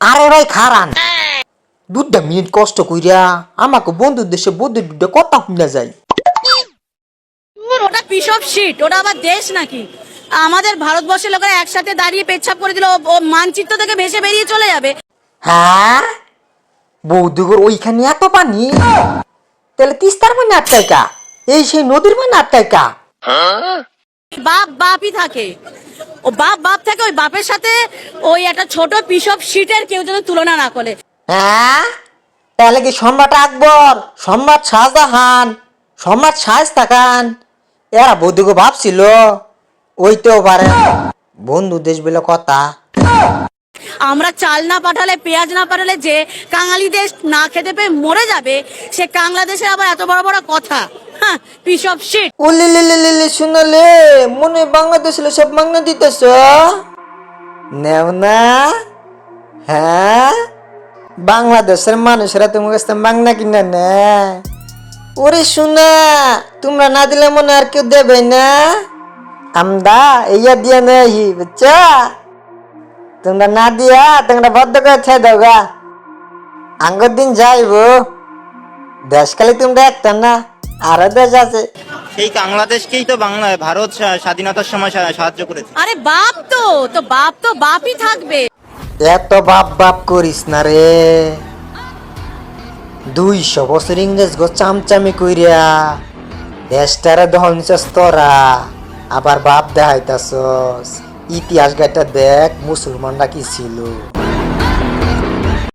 আরে ভাই খারান। দুধটা মিনিট কষ্ট কইরা আমাকে বন্ধুর দেশে বন্ধু দুধটা কথা শুনা যায়। ওটা পিস অফ শিট ওটা আবার দেশ নাকি? আমাদের ভারতবর্ষের লোকেরা একসাথে দাঁড়িয়ে পেচ্ছাপ করে দিলে ও- মানচিত্র থেকে ভেসে বেরিয়ে চলে যাবে। হ্যাঁ? বৌদিগর ওইখানে এত পানি? তাহলে তিস্তার মানে আটকায় কা? এই সেই নদীর মানে আটকায় কা? বাপ বাপই থাকে। ও বাপ বাপ থাকে ওই বাপের সাথে ওই একটা ছোট পিস অফ শিটের কেউ যেন তুলনা না করে। হ্যাঁ? তাহলে কি সম্রাট আকবর সম্রাট শাহজাহান সম্রাট শায়স্তা খান এরা বৌদিকে ভাবছিল ওইতেও পারে। বন্ধু দেশ বলে কথা। আমরা চাল না পাঠালে পেঁয়াজ না পাঠালে যে কাঙালি দেশ না খেতে পেয়ে মরে যাবে সে বাংলাদেশের আবার এত বড় বড় কথা। পিস অফ শিট ওলে লে লে লে শুনলে মনে বাংলাদেশ হলে সব মাংনা দিতেছ। নেও না। হ্যাঁ? বাংলাদেশের মানুষেরা তোমার কাছে মাংনা কিনা নেয় ওরে শোনা, তোমরা না দিলে মনে আর কেউ দেবে না। আমরা ইয়া দিয়ে নেই বুঝছ? তোমরা না দিয়া তোমরা বদ্ধ করে ছেড়ে দাও গা। আঙ্গর দিন যাইবো। দেশকালে তোমরা একটা না। আরও দেশ আছে। সেই বাংলাদেশকেই তো বাংলা ভারত স্বাধীনতার সময় সাহায্য করেছে। আরে বাপ তো তো বাপ তো বাপই থাকবে। এত বাপ বাপ করিস না রে। দুইশো বছর ইংরেজ গো চামচামি কইরা দেশটারে ধ্বংসস তোরা। আবার বাপ দেখাইতাছস। ইতিহাস গাইটা দেখ মুসলমানরা কি ছিল।